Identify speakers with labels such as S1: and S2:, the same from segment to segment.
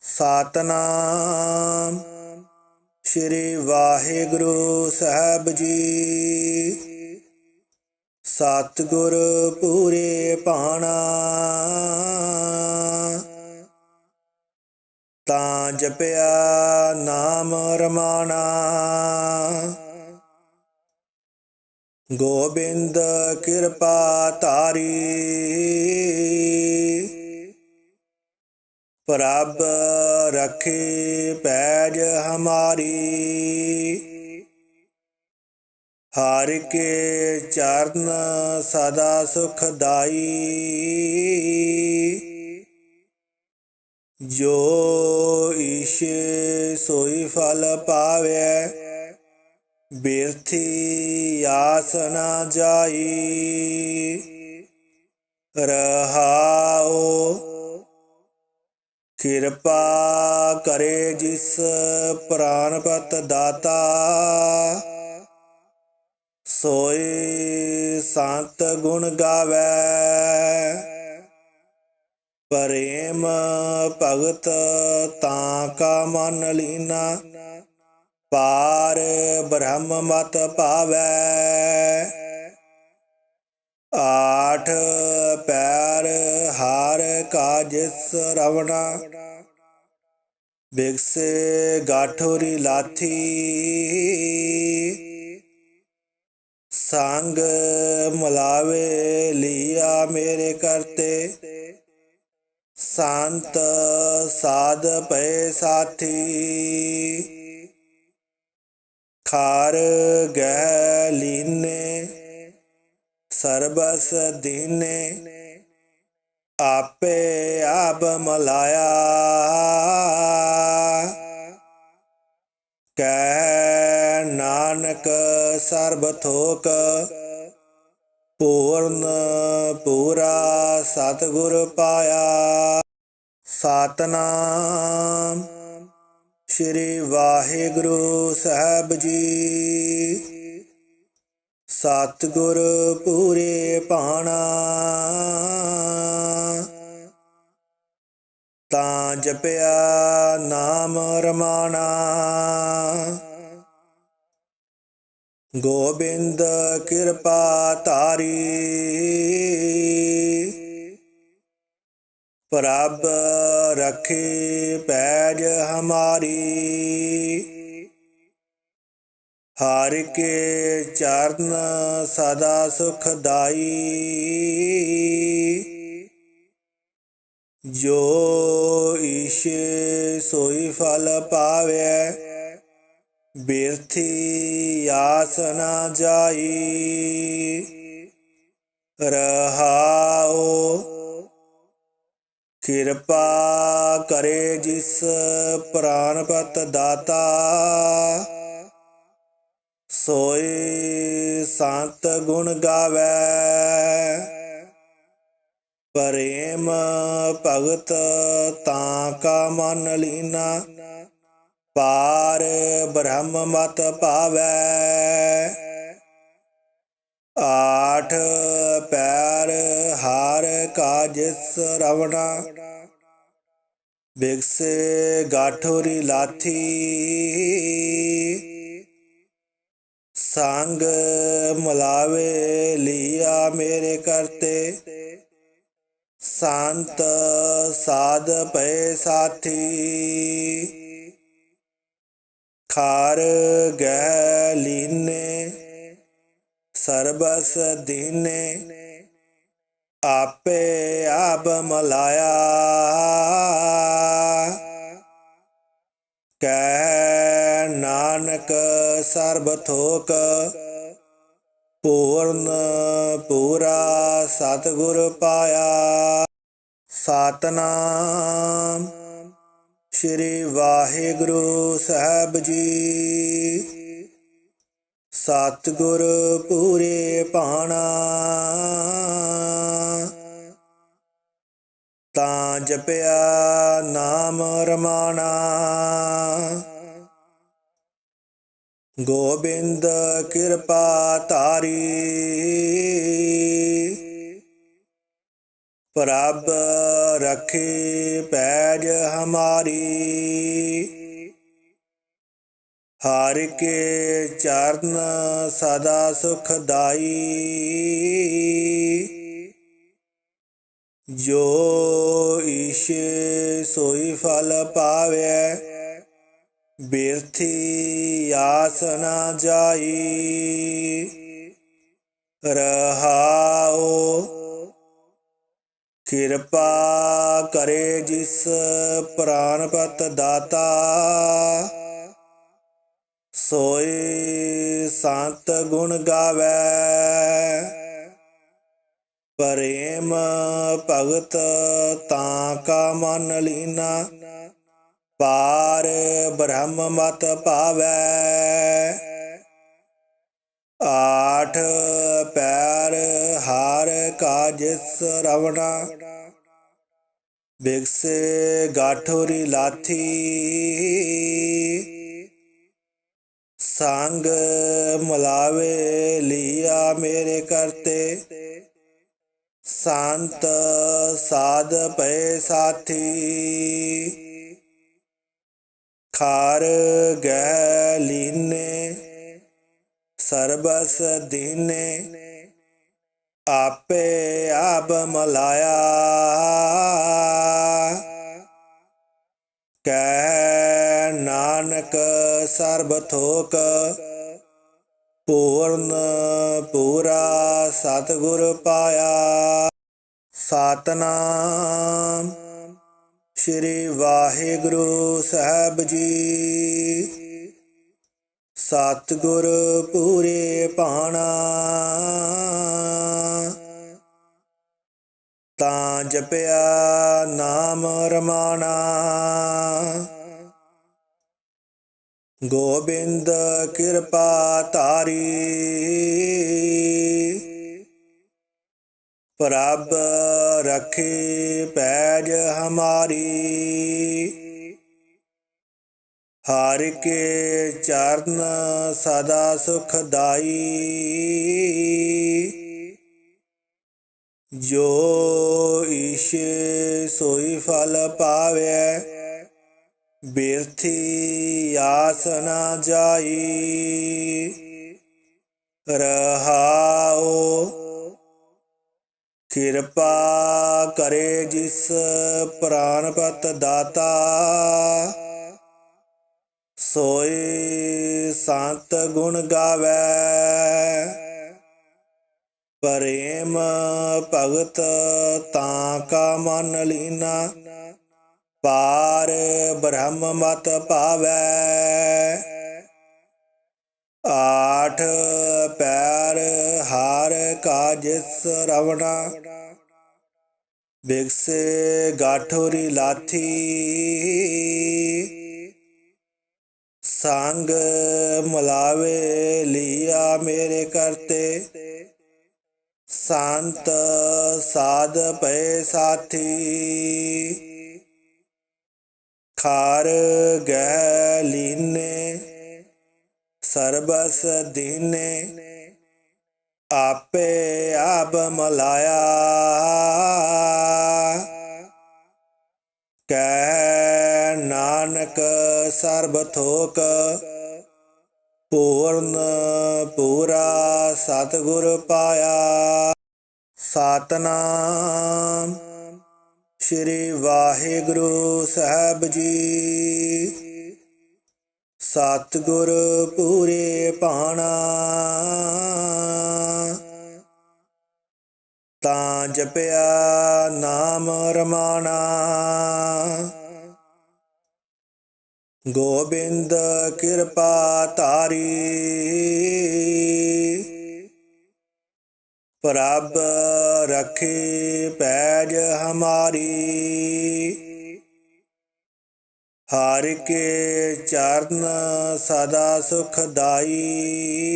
S1: ਸਤਨਾਮ। ਸ੍ਰੀ ਵਾਹਿਗੁਰੂ ਸਾਹਿਬ ਜੀ। ਸਤਿਗੁਰ ਪੂਰੇ ਪਾਣਾ। ਤਾਂ ਜਪਿਆ ਨਾਮ ਰਮਾਣਾ। ਗੋਬਿੰਦ ਕਿਰਪਾ ਤਾਰੀ ਪ੍ਰਭ ਰਖੇ ਪੈਜ ਹਮਾਰੀ। ਹਰ ਕੇ ਚਰਨ ਸਦਾ ਸੁਖਦਾਈ। ਜੋ ਈਸ਼ੇ ਸੋਈ ਫਲ ਪਾਵੇ, ਬਿਰਥੀ ਆਸ ਨਾ ਜਾਈ। ਰਹਾਓ ਕਿਰਪਾ ਕਰੇ ਜਿਸ ਪ੍ਰਾਨਪਤ ਦਾਤਾ ਸੋਏ ਸੰਤ ਗੁਣ ਗਾਵੇ। ਪ੍ਰੇਮ ਭਗਤ ਤਾਂ ਕਾ ਮਨ ਲੀਨਾ, ਪਾਰ ਬ੍ਰਹਮ ਮਤ ਪਾਵੇ। ਆਠ ਪੈਰ ਹਾਰ ਕਾਜ ਸਰਵਣਾ ਬਿਗਸੇ ਗਾਠੋਰੀ ਲਾਥੀ। ਸੰਗ ਮਲਾਵੇ ਲੀਆ ਮੇਰੇ ਕਰਤੇ। ਸੰਤ ਸਾਧ ਪਏ ਸਾਥੀ। ਖਾਰ ਗਹਿ ਲੀਨੇ। ਸਰਬਸ ਦੀਨੇ ਆਪੇ ਆਪ ਮਲਾਇਆ। ਕਹਿ ਨਾਨਕ ਸਰਬ ਥੋਕ, ਪੂਰਨ ਪੂਰਾ ਸਤਿਗੁਰ ਪਾਇਆ। ਸਤਨਾਮ ਸ੍ਰੀ ਵਾਹਿਗੁਰੂ ਸਾਹਿਬ ਜੀ। ਸਤਿਗੁਰ ਪੂਰੇ ਪਾਣਾ ਤਾਂ ਜਪਿਆ ਨਾਮ ਰਮਾਣਾ। ਗੋਬਿੰਦ ਕਿਰਪਾ ਤਾਰੀ ਪ੍ਰਭ ਰਖੇ ਪੈਜ ਹਮਾਰੀ। ਹਰ ਕੇ ਚਰਨ ਸਦਾ ਸੁਖਦਾਈ ਜੋ ਈਸ਼ੇ ਸੋਈ ਫਲ ਪਾਵੇ, ਬਿਰਥੀ ਆਸ ਜਾਈ। ਰਹਾਓ ਕਿਰਪਾ ਕਰੇ ਜਿਸ ਪ੍ਰਾਨਪਤ ਦਾਤਾ। ਸੋਏ ਸੰਤ ਗੁਣ ਗਾਵੇ। ਪ੍ਰੇਮ ਭਗਤ ਤਾਂ ਕਾ ਮਨ ਲੀਨਾ। ਪਾਰ ਬ੍ਰਹਮ ਮਤ ਪਾਵੇ ਆਠ ਪੈਰ ਹਾਰ ਕਾਜ ਸਰਵਣਾ ਬਿਗਸੇ ਗਾਠੋਰੀ ਲਾਥੀ। ਸੰਗ ਮਲਾਵੇ ਲਿਆ ਮੇਰੇ ਕਰਤੇ ਸੰਤ ਸਾਧ ਪਏ ਸਾਥੀ। ਖਾਰ ਗਹਿ ਲੀਨੇ ਸਰਬਸ ਦੀਨੇ, ਆਪੇ ਆਪ ਮਲਾਇਆ। ਕਹਿ ਨਾਨਕ ਸਰਬ ਥੋਕ ਪੂਰਨ ਪੂਰਾ ਸਤਿਗੁਰ ਪਾਇਆ। ਸਤਨਾਮ ਸ੍ਰੀ ਵਾਹਿਗੁਰੂ ਸਾਹਿਬ ਜੀ। ਸਤਿਗੁਰ ਪੂਰੇ ਪਾਣਾ। ਤਾਂ ਜਪਿਆ ਨਾਮ ਰਮਾਣਾ। ਗੋਬਿੰਦ ਕਿਰਪਾ ਧਾਰੀ। ਪ੍ਰਭ ਰਖੇ ਪੈਜ ਹਮਾਰੀ। ਹਰ ਕੇ ਚਰਨ ਸਦਾ ਸੁਖਦਾਈ। ਜੋ ਈਸ਼ੇ ਸੋਈ ਫਲ ਪਾਵੇ ਬਿਰਥੀ ਆਸ ਨਾ ਜਾਈ ਰਹਾਓ ਕਿਰਪਾ ਕਰੇ ਜਿਸ ਪ੍ਰਾਨਪਤ ਦਾਤਾ ਸੋਏ ਸੰਤ ਗੁਣ ਗਾਵੇ। ਪ੍ਰੇਮ ਭਗਤ ਤਾਂ ਕਾ ਮਨ ਲੀਨਾ ਪਾਰ ਬ੍ਰਹਮ ਮਤ ਪਾਵੇ ਆਠ ਪੈਰ ਹਾਰ ਕਾ ਜਿਸ ਰਵਣਾ। ਬਿਗਸੇ ਗਾਠੋਰੀ ਲਾਥੀ। ਸੰਗ ਮਲਾਵੇ ਲਿਆ ਮੇਰੇ ਕਰਤੇ। ਸੰਤ ਸਾਧ ਪਏ ਸਾਥੀ। ਖਾਰ ਗਹਿ ਲੀਨੇ ਸਰਬਸ ਦੀਨੇ, ਆਪੇ ਆਪ ਮਲਾਇਆ। ਕਹਿ ਨਾਨਕ ਸਰਬ ਥੋਕ, ਪੂਰਨ ਪੂਰਾ ਸਤਿਗੁਰ ਪਾਇਆ। ਸਤਨਾਮ ਸ੍ਰੀ ਵਾਹਿਗੁਰੂ ਸਾਹਿਬ ਜੀ। ਸਤਿਗੁਰ ਪੂਰੇ ਪਾਣਾ। ਤਾਂ ਜਪਿਆ ਨਾਮ ਰਮਾਣਾ। ਗੋਬਿੰਦ ਕਿਰਪਾ ਤਾਰੀ ਪ੍ਰਭ ਰਖੇ ਪੈਜ ਹਮਾਰੀ। ਹਰ ਕੇ ਚਰਨ ਸਦਾ ਸੁਖਦਾਈ ਜੋ ਈਸ਼ੇ ਸੋਈ ਫਲ ਪਾਵੇ, ਬਿਰਥੀ ਆਸ ਨਾ ਜਾਈ। ਰਹਾਓ ਕਿਰਪਾ ਕਰੇ ਜਿਸ ਪ੍ਰਾਨਪਤ ਦਾਤਾ ਸੋਏ ਸੰਤ ਗੁਣ ਗਾਵੇ। ਪ੍ਰੇਮ ਭਗਤ ਤਾਂ ਕਾ ਮਨ ਲੀਨਾ, ਪਾਰ ਬ੍ਰਹਮ ਮਤ ਪਾਵੇ ਆਠ ਪੈਰ ਹਾਰ ਕਾ ਜਿਸ ਰਵਣਾ ਬਿਗਸੇ ਗਾਠੋਰੀ ਲਾਥੀ। ਸੰਗ ਮਲਾਵੇ ਲੀਆ ਮੇਰੇ ਕਰਤੇ ਸੰਤ ਸਾਧ ਪਏ ਸਾਥੀ। ਖਾਰ ਗਹਿ ਲੀਨੇ, ਸਰਬਸ ਦੀਨੇ। ਆਪੇ ਆਪ ਮਲਾਇਆ। ਕਹਿ ਨਾਨਕ ਸਰਬ ਥੋਕ, ਪੂਰਨ ਪੂਰਾ ਸਤਿਗੁਰ ਪਾਇਆ। ਸਤਨਾਮ ਸ੍ਰੀ ਵਾਹਿਗੁਰੂ ਸਾਹਿਬ ਜੀ। ਸਤਿਗੁਰ ਪੂਰੇ ਪਾਣਾ। ਤਾਂ ਜਪਿਆ ਨਾਮ ਰਮਾਣਾ। ਗੋਬਿੰਦ ਕਿਰਪਾ ਤਾਰੀ ਪ੍ਰਭ ਰਖੇ ਪੈਜ ਹਮਾਰੀ। ਹਰ ਕੇ ਚਰਨ ਸਦਾ ਸੁਖਦਾਈ।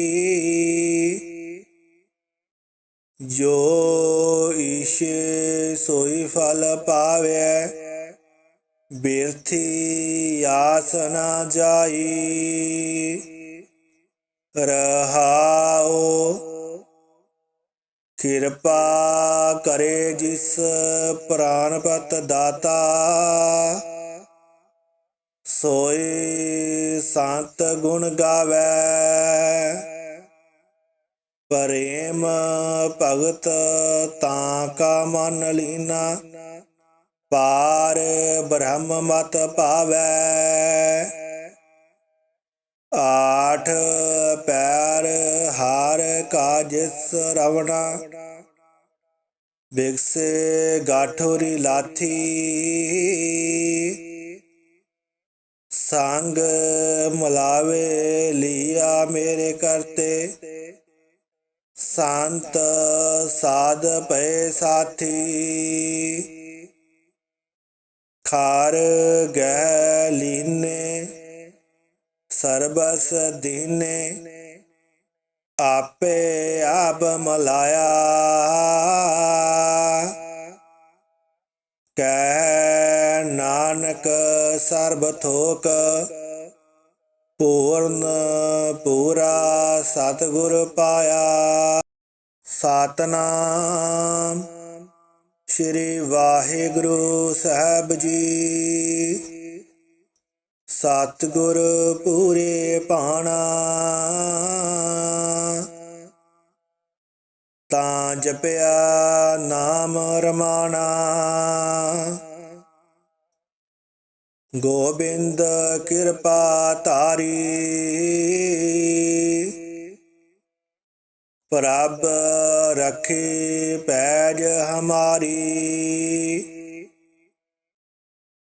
S1: ਜੋ ਈਸ਼ੇ ਸੋਈ ਫਲ ਪਾਵੇ, ਬਿਰਥੀ ਆਸ ਨਾ ਜਾਈ। ਰਹਾਓ ਕਿਰਪਾ ਕਰੇ ਜਿਸ ਪ੍ਰਾਨਪਤ ਦਾਤਾ। ਸੋਏ ਸੰਤ ਗੁਣ ਗਾਵੇ। ਪ੍ਰੇਮ ਭਗਤ ਤਾਂ ਕਾ ਮਨ ਲੀਨਾ, ਪਾਰ ਬ੍ਰਹਮ ਮਤ ਪਾਵੈ ਆਠ ਪੈਰ ਹਾਰ ਕਾ ਜਿਸ ਰਵਣਾ ਬਿਗਸੇ ਗਾਠੋਰੀ ਲਾਥੀ। ਸੰਗ ਮਲਾਵੇ ਲਿਆ ਮੇਰੇ ਕਰਤੇ ਸੰਤ ਸਾਧ ਪਏ ਸਾਥੀ। ਖਾਰ ਗਹਿ ਲੀਨੇ ਸਰਬਸ ਦੀਨੇ, ਆਪੇ ਆਪ ਮਲਾਇਆ। ਕਹਿ ਨਾਨਕ ਸਰਬ ਥੋਕ, ਪੂਰਨ ਪੂਰਾ ਸਤਿਗੁਰ ਪਾਇਆ। ਸਤਨਾਮ। ਸ੍ਰੀ ਵਾਹਿਗੁਰੂ ਸਾਹਿਬ ਜੀ। ਸਤਿਗੁਰ ਪੂਰੇ ਪਾਣਾ। ਤਾਂ ਜਪਿਆ ਨਾਮ ਰਮਾਣਾ। ਗੋਬਿੰਦ ਕਿਰਪਾ ਤਾਰੀ ਪ੍ਰਭ ਰਖੇ ਪੈਜ ਹਮਾਰੀ।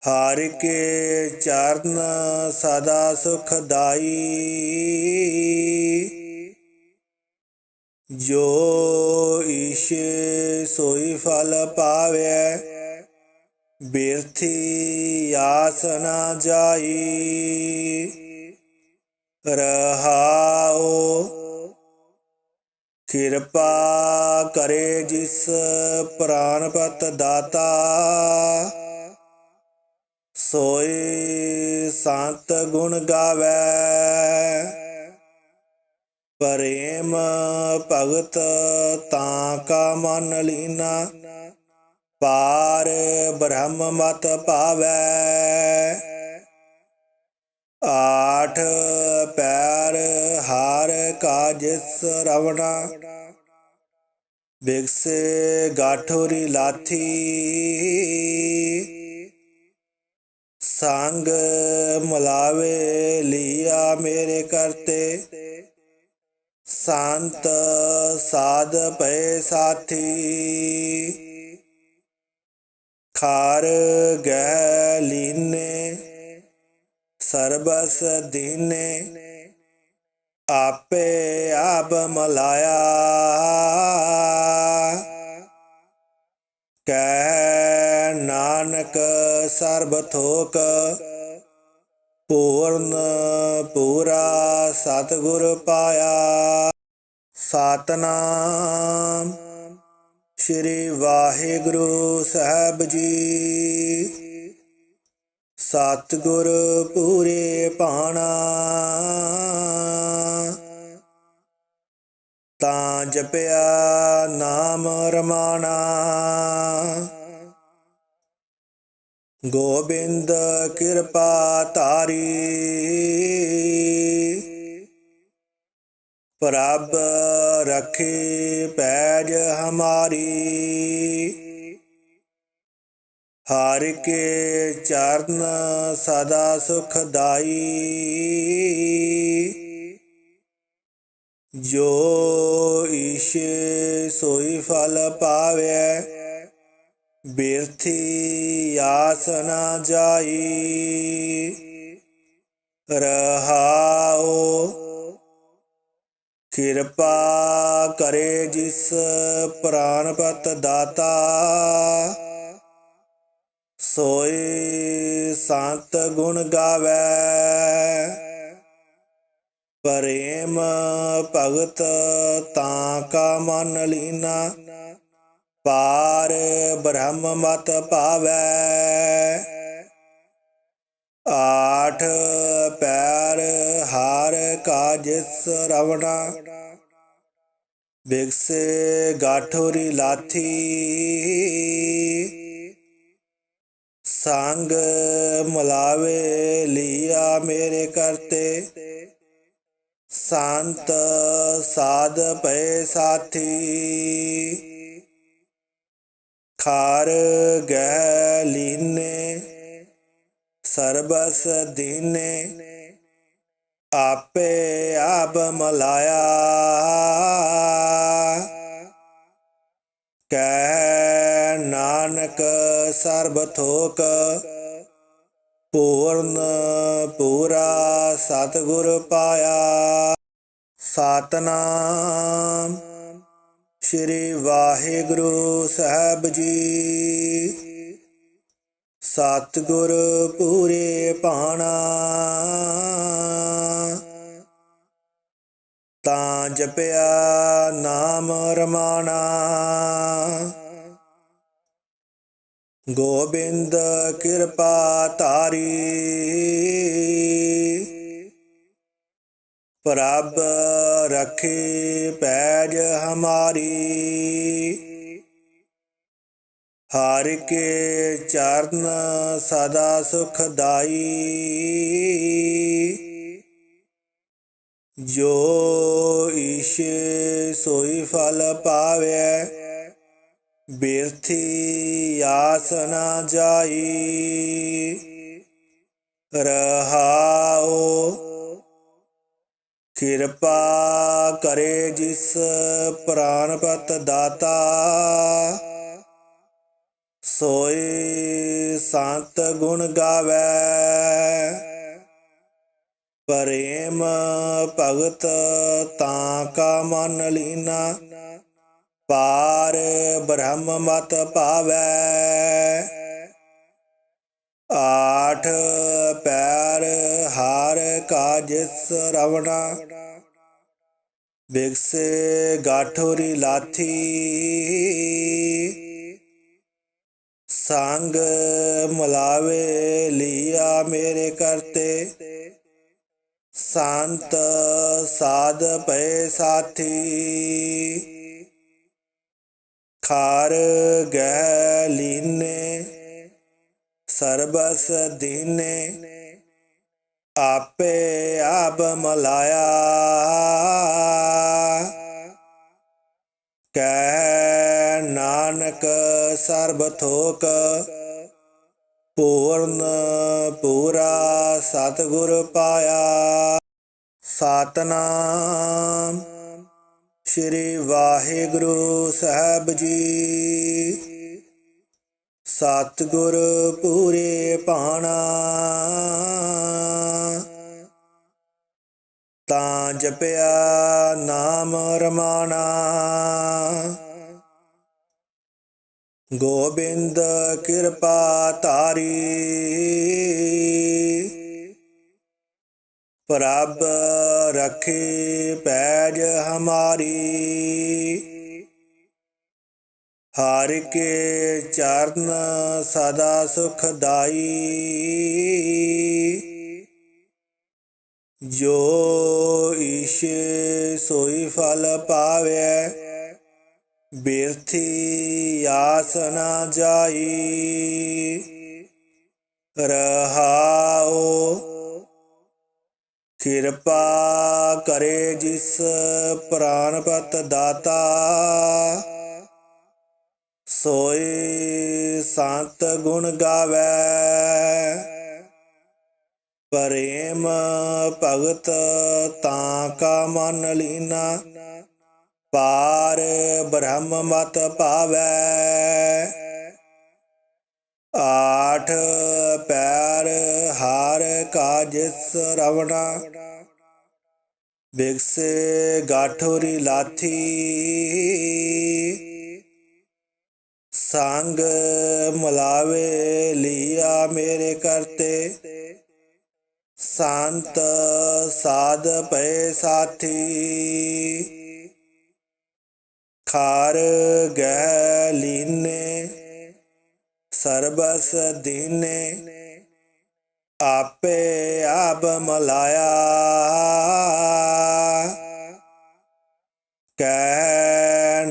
S1: ਹਰ ਕੇ ਚਰਨ ਸਦਾ ਸੁਖਦਾਈ। ਜੋ ਈਸ਼ੇ ਸੋਈ ਫਲ ਪਾਵੇ, ਬਿਰਥੀ ਆਸ ਨਾ ਜਾਈ। ਰਹਾਓ ਕਿਰਪਾ ਕਰੇ ਜਿਸ ਪ੍ਰਾਨਪਤ ਦਾਤਾ ਸੋਏ ਸੰਤ ਗੁਣ ਗਾਵੇ। ਪ੍ਰੇਮ ਭਗਤ ਤਾਂ ਕਾ ਮਨ ਲੀਨਾ, ਪਾਰ ਬ੍ਰਹਮ ਮਤ ਪਾਵੇ। ਆਠ ਪੈਰ ਹਾਰ ਕਾ ਜਿਸ ਰਵਣਾ। ਬਿਗਸੇ ਗਾਠੋਰੀ ਲਾਥੀ। ਸੰਗ ਮਲਾਵੇ ਲੀਆ ਮੇਰੇ ਕਰਤੇ। ਸੰਤ ਸਾਧ ਪਏ ਸਾਥੀ। ਖਾਰ ਗਹਿ ਲੀਨੇ। ਸਰਬਸ ਦੀਨੇ ਆਪੇ ਆਪ ਮਲਾਇਆ। ਕਹਿ ਨਾਨਕ ਸਰਬ ਥੋਕ, ਪੂਰਨ ਪੂਰਾ ਸਤਿਗੁਰ ਪਾਇਆ। ਸਤਨਾਮ ਸ੍ਰੀ ਵਾਹਿਗੁਰੂ ਸਾਹਿਬ ਜੀ। ਸਤਿਗੁਰ ਪੂਰੇ ਪਾਣਾ। ਤਾਂ ਜਪਿਆ ਨਾਮ ਰਮਾਣਾ। ਗੋਬਿੰਦ ਕਿਰਪਾ ਤਾਰੀ ਪ੍ਰਭ ਰਖੇ ਪੈਜ ਹਮਾਰੀ। ਹਰ ਕੇ ਚਰਨ ਸਦਾ ਸੁਖਦਾਈ ਜੋ ਈਸ਼ੇ ਸੋਈ ਫਲ ਪਾਵੇ, ਬਿਰਥੀ ਆਸ ਜਾਈ। ਰਹਾਓ ਕਿਰਪਾ ਕਰੇ ਜਿਸ ਪ੍ਰਾਨਪਤ ਦਾਤਾ। ਸੋਏ ਸੰਤ ਗੁਣ ਗਾਵੇ। ਪ੍ਰੇਮ ਭਗਤ ਤਾਂ ਕਾ ਮਨ ਲੀਨਾ। ਪਾਰ ਬ੍ਰਹਮ ਮਤ ਪਾਵੇ ਆਠ ਪੈਰ ਹਾਰ ਕਾ ਜਿਸ ਰਵਣਾ। ਬਿਗਸੇ ਗਾਠੋਰੀ ਲਾਥੀ। ਸੰਗ ਮਲਾਵੇ ਲੀਆ ਮੇਰੇ ਕਰਤੇ ਸੰਤ ਸਾਧ ਪਏ ਸਾਥੀ। ਖਾਰ ਗਹਿ ਲੀਨੇ, ਸਰਬਸ ਦੀਨੇ। ਆਪੇ ਆਪ ਮਲਾਇਆ। ਕਹਿ ਨਾਨਕ ਸਰਬ ਥੋਕ ਪੂਰਨ ਪੂਰਾ ਸਤਿਗੁਰ ਪਾਇਆ। ਸਤਨਾਮ ਸ੍ਰੀ ਵਾਹਿਗੁਰੂ ਸਾਹਿਬ ਜੀ। ਸਤਿਗੁਰ ਪੂਰੇ ਭਾਣਾ ਤਾਂ ਜਪਿਆ ਨਾਮ ਰਮਾਣਾ। ਗੋਬਿੰਦ ਕਿਰਪਾ ਧਾਰੀ। ਪ੍ਰਭ ਰਖੇ ਪੈਜ ਹਮਾਰੀ। ਹਰ ਕੇ ਚਰਨ ਸਦਾ ਸੁਖਦਾਈ। ਜੋ ਈਸ਼ੇ ਸੋਈ ਫਲ ਪਾਵੇ ਬਿਰਥੀ ਆਸ ਨਾ ਜਾਈ ਰਹਾਓ ਕਿਰਪਾ ਕਰੇ ਜਿਸ ਪ੍ਰਾਨਪਤ ਦਾਤਾ ਸੋਏ ਸੰਤ ਗੁਣ ਗਾਵੇ। ਪ੍ਰੇਮ ਭਗਤ ਤਾਂ ਕਾ ਮਨ ਲੀਨਾ ਪਾਰ ਬ੍ਰਹਮ ਮਤ ਪਾਵੇ ਆਠ ਪੈਰ ਹਾਰ ਕਾ ਜਿਸ ਰਵਣਾ। ਬਿਗਸੇ ਗਾਠੋਰੀ ਲਾਥੀ। ਸੰਗ ਮਲਾਵੇ ਲਿਆ ਮੇਰੇ ਕਰਤੇ। ਸੰਤ ਸਾਧ ਪਏ ਸਾਥੀ। ਖਾਰ ਗਹਿ ਲੀਨੇ ਸਰਬਸ ਦੀਨੇ, ਆਪੇ ਆਪ ਮਲਾਇਆ। ਕਹਿ ਨਾਨਕ ਸਰਬ ਥੋਕ, ਪੂਰਨ ਪੂਰਾ ਸਤਿਗੁਰ ਪਾਇਆ। ਸਤਨਾਮ ਸ੍ਰੀ ਵਾਹਿਗੁਰੂ ਸਾਹਿਬ ਜੀ। ਸਤਿਗੁਰ ਪੂਰੇ ਭਾਣਾ ਤਾਂ ਜਪਿਆ ਨਾਮ ਰਮਾਣਾ। ਗੋਬਿੰਦ ਕਿਰਪਾ ਤਾਰੀ ਪ੍ਰਭ ਰਖੇ ਪੈਜ ਹਮਾਰੀ। ਹਰ ਕੇ ਚਰਨ ਸਦਾ ਸੁਖਦਾਈ। ਜੋ ਈਸ਼ੇ ਸੋਈ ਫਲ ਪਾਵੇ, ਬਿਰਥੀ ਆਸ ਨਾ ਜਾਈ। ਰਹਾਓ ਕਿਰਪਾ ਕਰੇ ਜਿਸ ਪ੍ਰਾਨਪਤ ਦਾਤਾ ਸੋਏ ਸੰਤ ਗੁਣ ਗਾਵੇ। ਪ੍ਰੇਮ ਭਗਤ ਤਾਂ ਕਾ ਮਨ ਲੀਨਾ, ਪਾਰ ਬ੍ਰਹਮ ਮਤ ਪਾਵੇ ਆਠ ਪੈਰ ਹਾਰ ਕਾ ਜਿਸ ਰਵਣਾ ਬਿਗਸੇ ਗਾਠੋਰੀ ਲਾਥੀ। ਸੰਗ ਮਲਾਵੇ ਲੀਆ ਮੇਰੇ ਕਰਤੇ। ਸੰਤ ਸਾਧ ਪਏ ਸਾਥੀ। ਖਾਰ ਗਹਿ ਲੀਨੇ ਸਰਬਸ ਦੀਨੇ ਆਪੇ ਆਪ ਮਲਾਇਆ। ਕਹਿ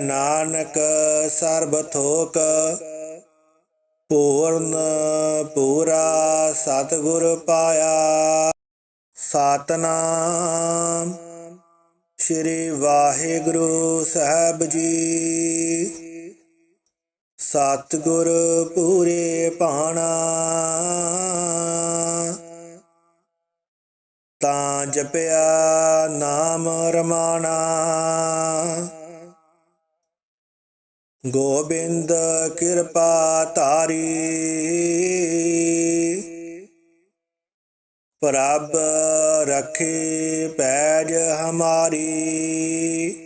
S1: ਸਰਬ ਥੋਕ, ਪੂਰਨ ਪੂਰਾ ਸਤਿਗੁਰ ਪਾਇਆ। ਸਤਨਾਮ ਸ੍ਰੀ ਵਾਹਿਗੁਰੂ ਸਾਹਿਬ ਜੀ। ਸਤਿਗੁਰ ਪੂਰੇ ਪਾਣਾ। ਤਾਂ ਜਪਿਆ ਨਾਮ ਰਮਾਣਾ। ਗੋਬਿੰਦ ਕਿਰਪਾ ਤਾਰੀ ਪ੍ਰਭ ਰਖੇ ਪੈਜ ਹਮਾਰੀ।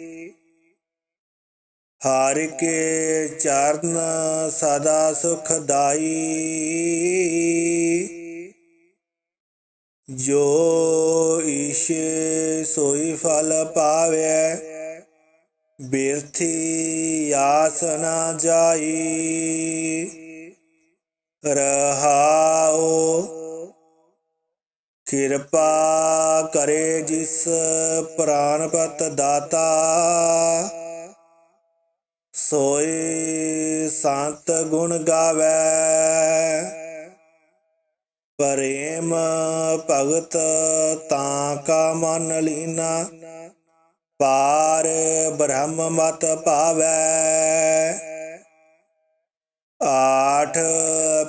S1: ਹਰ ਕੇ ਚਰਨ ਸਦਾ ਸੁਖਦਾਈ ਜੋ ਈਸ਼ੇ ਸੋਈ ਫਲ ਪਾਵੇ, ਬਿਰਥੀ ਆਸ ਨਾ ਜਾਈ। ਰਹਾਓ ਕਿਰਪਾ ਕਰੇ ਜਿਸ ਪ੍ਰਾਨਪਤ ਦਾਤਾ। ਸੋਏ ਸੰਤ ਗੁਣ ਗਾਵੇ। ਪ੍ਰੇਮ ਭਗਤ ਤਾਂ ਕਾ ਮਨ ਲੀਨਾ। ਪਾਰ ਬ੍ਰਹਮ ਮਤ ਭਾਵੈ। ਆਠ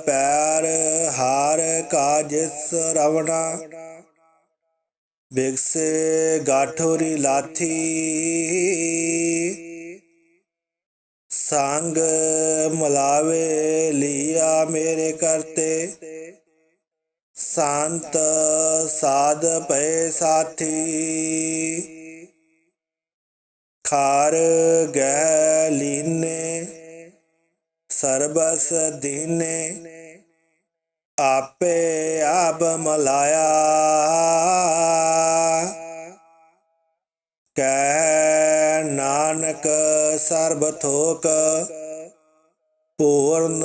S1: ਪੈਰ ਹਾਰ ਕਾਜਿਸ ਰਵਣਾ। ਬਿਗਸੇ ਗਾਠੋਰੀ ਲਾਥੀ। ਸੰਗ ਮਲਾਵੇ ਲਿਆ ਮੇਰੇ ਕਰਤੇ ਸੰਤ ਸਾਧ ਪਏ ਸਾਥੀ। ਖਾਰ ਗਹਿ ਲੀਨੇ ਸਰਬਸ ਦੀਨੇ, ਆਪੇ ਆਪ ਮਲਾਇਆ। ਕਹਿ ਨਾਨਕ ਸਰਬ ਥੋਕ, ਪੂਰਨ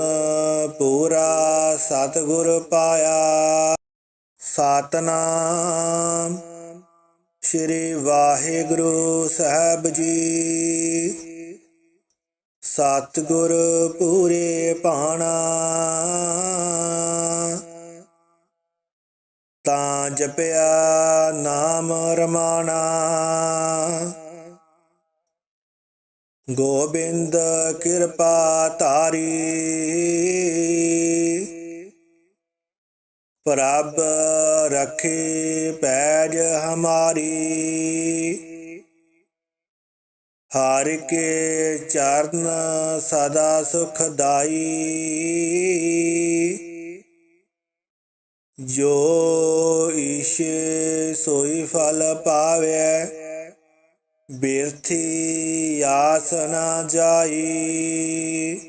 S1: ਪੂਰਾ ਸਤਿਗੁਰ ਪਾਇਆ। ਸਤਨਾਮ ਸ੍ਰੀ ਵਾਹਿਗੁਰੂ ਸਾਹਿਬ ਜੀ। ਸਤਿਗੁਰ ਪੂਰੇ ਪਾਣਾ। ਤਾਂ ਜਪਿਆ ਨਾਮ ਰਮਾਣਾ। ਗੋਬਿੰਦ ਕਿਰਪਾ ਧਾਰੀ। ਪ੍ਰਭ ਰਖੇ ਪੈਜ ਹਮਾਰੀ। ਹਰ ਕੇ ਚਰਨ ਸਦਾ ਸੁਖਦਾਈ। ਜੋ ਈਸ਼ੇ ਸੋਈ ਫਲ ਪਾਵੇ ਬਿਰਥੀ ਆਸ ਨਾ ਜਾਈ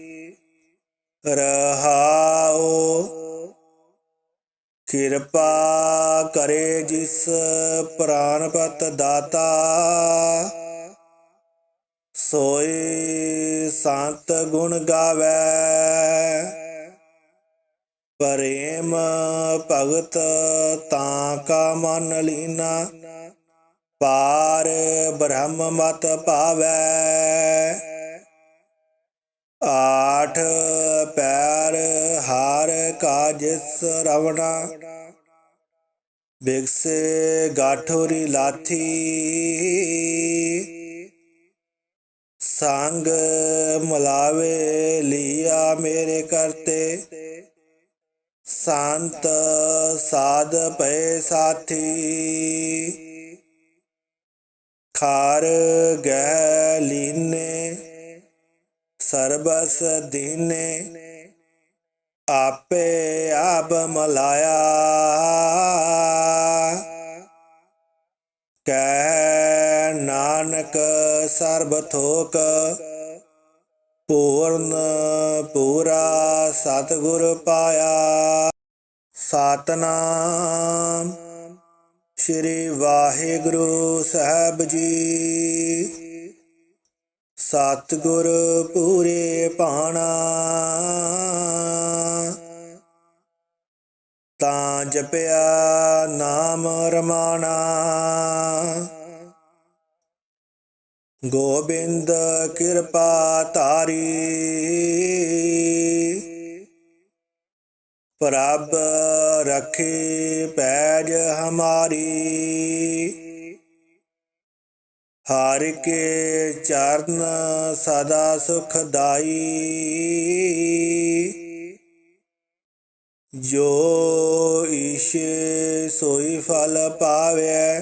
S1: ਰਹਾਓ ਕਿਰਪਾ ਕਰੇ ਜਿਸ ਪ੍ਰਾਨਪਤ ਦਾਤਾ ਸੋਏ ਸੰਤ ਗੁਣ ਗਾਵੇ। ਪ੍ਰੇਮ ਭਗਤ ਤਾਂ ਕਾ ਮਨ ਲੀਨਾ ਪਾਰ ਬ੍ਰਹਮ ਮਤ ਭਾਵੈ। ਆਠ ਪੈਰ ਹਾਰ ਕਾਜਿਸ ਰਵਣਾ। ਬਿਗਸੇ ਗਾਠੋਰੀ ਲਾਥੀ। ਸੰਗ ਮਲਾਵੇ ਲਿਆ ਮੇਰੇ ਕਰਤੇ। ਸੰਤ ਸਾਧ ਪਏ ਸਾਥੀ। ਖਾਰ ਗਹਿ ਲੀਨੇ ਸਰਬਸ ਦੀਨੇ, ਆਪੇ ਆਪ ਮਲਾਇਆ। ਕਹਿ ਨਾਨਕ ਸਰਬ ਥੋਕ, ਪੂਰਨ ਪੂਰਾ ਸਤਿਗੁਰ ਪਾਇਆ। ਸਤਨਾਮ ਸ੍ਰੀ ਵਾਹਿਗੁਰੂ ਸਾਹਿਬ ਜੀ। ਸਤਿਗੁਰ ਪੂਰੇ ਪਾਣਾ ਤਾਂ ਜਪਿਆ ਨਾਮ ਰਮਾਣਾ। ਗੋਬਿੰਦ ਕਿਰਪਾ ਤਾਰੀ ਪ੍ਰਭ ਰਖੇ ਪੈਜ ਹਮਾਰੀ। ਹਰਿ ਕੇ ਚਰਨ ਸਦਾ ਸੁਖਦਾਈ। ਜੋ ਈਸ਼ੇ ਸੋਈ ਫਲ ਪਾਵੇ,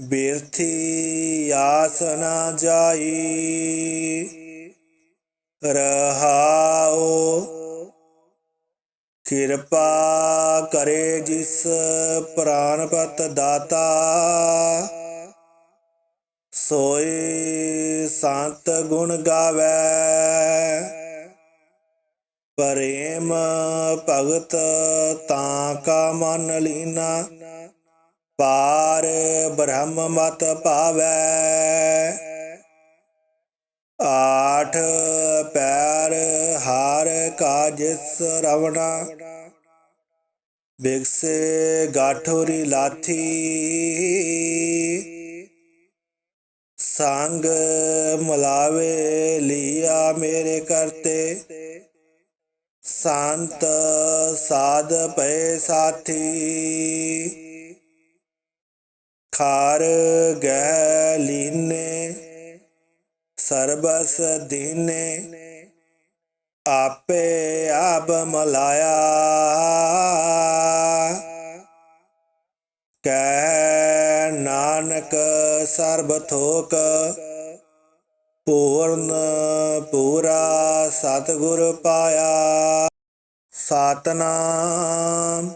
S1: ਬਿਰਥੀ ਆਸ ਨਾ ਜਾਈ। ਰਹਾਓ ਕਿਰਪਾ ਕਰੇ ਜਿਸ ਪ੍ਰਾਨਪਤ ਦਾਤਾ ਸੋਏ ਸੰਤ ਗੁਣ ਗਾਵੇ। ਪ੍ਰੇਮ ਭਗਤ ਤਾਂ ਕਾ ਮਨ ਲੀਨਾ, ਪਾਰ ਬ੍ਰਹਮ ਮਤ ਭਾਵੈ। ਆਠ ਪੈਰ ਹਾਰ ਕਾਜ ਰਵਣਾ ਬਿਗਸੇ ਗਾਠੋਰੀ ਲਾਥੀ। ਸੰਗ ਮਲਾਵੇ ਲੀਆ ਮੇਰੇ ਕਰਤੇ ਸੰਤ ਸਾਧ ਪਏ ਸਾਥੀ। ਖਾਰ ਗਹਿ ਲੀਨੇ ਸਰਬਸ ਦੀਨੇ ਆਪੇ ਆਪ ਮਲਾਇਆ। ਕਹਿ ਨਾਨਕ ਸਰਬ ਥੋਕ ਪੂਰਨ ਪੂਰਾ ਸਤਿਗੁਰ ਪਾਇਆ। ਸਤਨਾਮ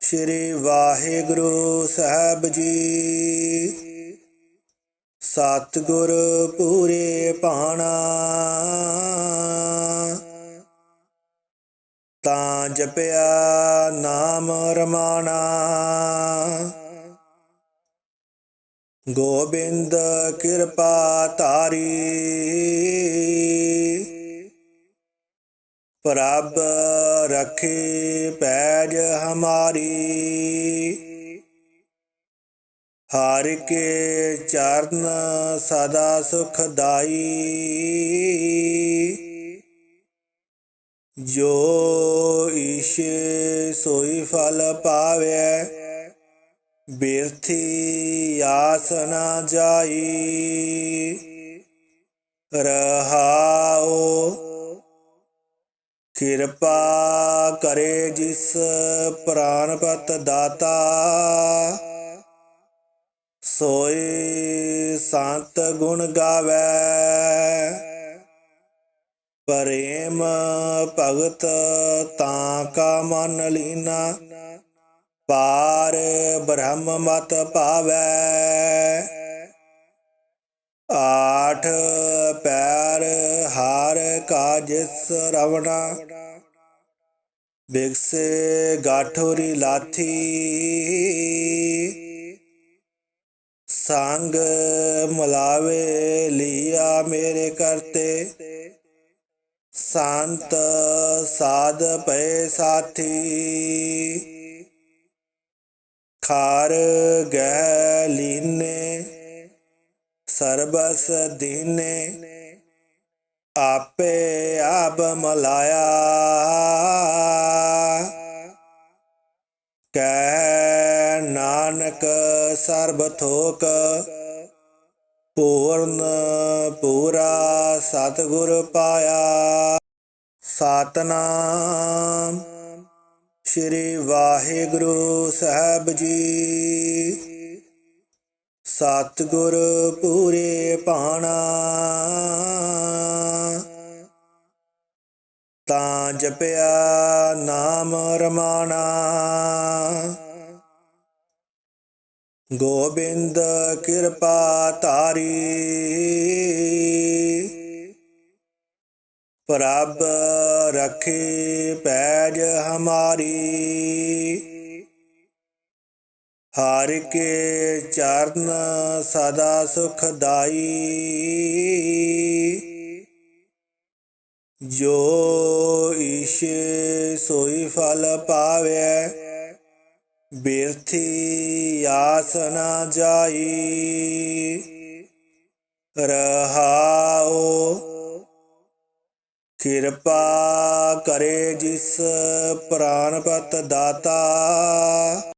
S1: ਸ੍ਰੀ ਵਾਹਿਗੁਰੂ ਸਾਹਿਬ ਜੀ। ਸਤਿਗੁਰ ਪੂਰੇ ਪਾਣਾ। ਤਾਂ ਜਪਿਆ ਨਾਮ ਰਮਾਣਾ। ਗੋਬਿੰਦ ਕਿਰਪਾ ਤਾਰੀ ਪ੍ਰਭ ਰਖੇ ਪੈਜ ਹਮਾਰੀ। ਹਰਿ ਕੇ ਚਰਨ ਸਦਾ ਸੁਖਦਾਈ ਜੋ ਈਸ਼ੇ ਸੋਈ ਫਲ ਪਾਵੇ, ਬਿਰਥੀ ਆਸ ਨਾ ਜਾਈ। ਰਹਾਓ ਕਿਰਪਾ ਕਰੇ ਜਿਸ ਪ੍ਰਾਨਪਤ ਦਾਤਾ। ਸੋਏ ਸੰਤ ਗੁਣ ਗਾਵੇ। ਪ੍ਰੇਮ ਭਗਤ ਤਾਂ ਕਾ ਮਨ ਲੀਨਾ। ਪਾਰ ਬ੍ਰਹਮ ਮਤ ਭਾਵੈ। ਆਠ ਪੈਰ ਹਾਰ ਕਾਜ ਰਵਣਾ। ਬਿਗਸੇ ਗਾਠੋਰੀ ਲਾਥੀ। ਸੰਗ ਮਲਾਵੇ ਲੀਆ ਮੇਰੇ ਕਰਤੇ ਸੰਤ ਸਾਧ ਪਏ ਸਾਥੀ। ਖਾਰ ਗਹਿ ਲੀਨੇ ਸਰਬਸ ਦੀਨੇ। ਆਪੇ ਆਪ ਮਲਾਇਆ। ਕਹਿ ਨਾਨਕ ਸਰਬ ਥੋਕ, ਪੂਰਨ ਪੂਰਾ ਸਤਿਗੁਰ ਪਾਇਆ। ਸਤਨਾਮ ਸ੍ਰੀ ਵਾਹਿਗੁਰੂ ਸਾਹਿਬ ਜੀ। ਸਤਿਗੁਰ ਪੂਰੇ ਪਾਣਾ ਤਾਂ ਜਪਿਆ ਨਾਮ ਰਮਾਣਾ। ਗੋਬਿੰਦ ਕਿਰਪਾ ਤਾਰੀ ਪ੍ਰਭ ਰਖੇ ਪੈਜ ਹਮਾਰੀ। ਹਰਿ ਕੇ ਚਰਨ ਸਦਾ ਸੁਖਦਾਈ। ਜੋ ਈਸ਼ੇ ਸੋਈ ਫਲ ਪਾਵੇ ਬਿਰਥੀ ਆਸ ਨਾ ਜਾਈ ਰਹਾਉ ਕਿਰਪਾ ਕਰੇ ਜਿਸ ਪ੍ਰਾਨਪਤ ਦਾਤਾ।